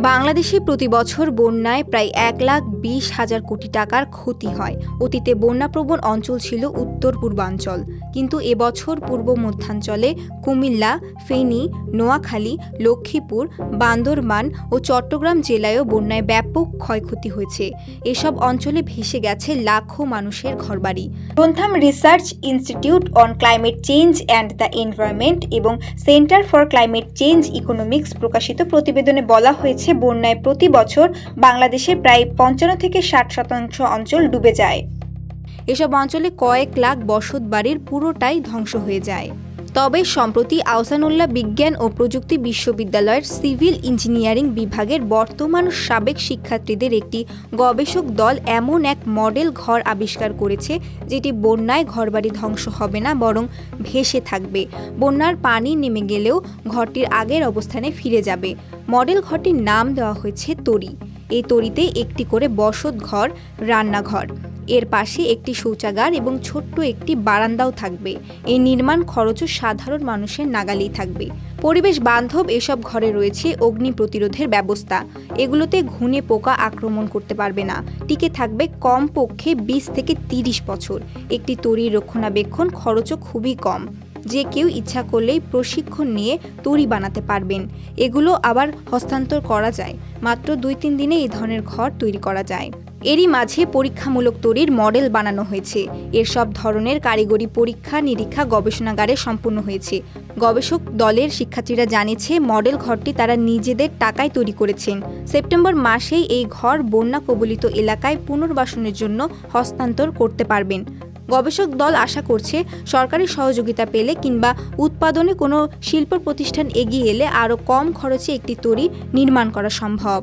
বাংলাদেশে প্রতি বছর বন্যায় প্রায় এক লাখ বিশ হাজার কোটি টাকার ক্ষতি হয়। অতীতে বন্যাপ্রবণ অঞ্চল ছিল উত্তর পূর্বাঞ্চল। কিন্তু এবছর পূর্ব মধ্যাঞ্চলে কুমিল্লা, ফেনী, নোয়াখালী, লক্ষ্মীপুর, বান্দরবান ও চট্টগ্রাম জেলায়ও বন্যায় ব্যাপক ক্ষয়ক্ষতি হয়েছে। এসব অঞ্চলে ভেসে গেছে লাখো মানুষের ঘরবাড়ি। Grantham research institute on climate change and the environment এবং centre for climate change economics প্রকাশিত প্রতিবেদনে বলা হয়েছে বন্যায় প্রতি বছর বাংলাদেশে প্রায় পঞ্চান্ন থেকে ষাট শতাংশ অঞ্চল ডুবে যায়। এসব অঞ্চলে কয়েক লাখ বসত বাড়ির পুরোটাই ধ্বংস হয়ে যায়। তবে সম্প্রতি আহসানুল্লাহ বিজ্ঞান ও প্রযুক্তি বিশ্ববিদ্যালয়ের সিভিল ইঞ্জিনিয়ারিং বিভাগের বর্তমান সাবেক শিক্ষার্থীদের একটি গবেষক দল এমন এক মডেল ঘর আবিষ্কার করেছে, যেটি বন্যায় ঘরবাড়ি ধ্বংস হবে না, বরং ভেসে থাকবে। বন্যার পানি নেমে গেলেও ঘরটির আগের অবস্থানে ফিরে যাবে। মডেল ঘরটির নাম দেওয়া হয়েছে তরি। এই তরিতে একটি করে বসত ঘর, রান্নাঘর। এর পাশে একটি শৌচাগার এবং ছোট্ট একটি বারান্দাও থাকবে। এই নির্মাণ খরচও সাধারণ মানুষের নাগালেই থাকবে। পরিবেশ বান্ধব এসব ঘরে রয়েছে অগ্নি প্রতিরোধের ব্যবস্থা। এগুলোতে ঘুনে পোকা আক্রমণ করতে পারবে না। টিকে থাকবে কম পক্ষে বিশ থেকে তিরিশ বছর। একটি তরির রক্ষণাবেক্ষণ খরচও খুবই কম। যে কেউ ইচ্ছা করলেই প্রশিক্ষণ নিয়ে তরি বানাতে পারবেন। এগুলো আবার হস্তান্তর করা যায়। মাত্র দুই তিন দিনে এই ধরনের ঘর তৈরি করা যায়। এরই মাঝে পরীক্ষামূলক তৈরির মডেল বানানো হয়েছে। এর সব ধরনের কারিগরি পরীক্ষা, নিরীক্ষা, গবেষণাগারে সম্পূর্ণ হয়েছে। গবেষক দলের শিক্ষার্থীরা জানিয়েছে, মডেল ঘরটি তারা নিজেদের টাকায় তৈরি করেছেন। সেপ্টেম্বর মাসেই এই ঘর বন্যা কবলিত এলাকায় পুনর্বাসনের জন্য হস্তান্তর করতে পারবেন। গবেষক দল আশা করছে সরকারি সহযোগিতা পেলে কিংবা উৎপাদনে কোনো শিল্প প্রতিষ্ঠান এগিয়ে এলে আরও কম খরচে একটি তৈরি নির্মাণ করা সম্ভব।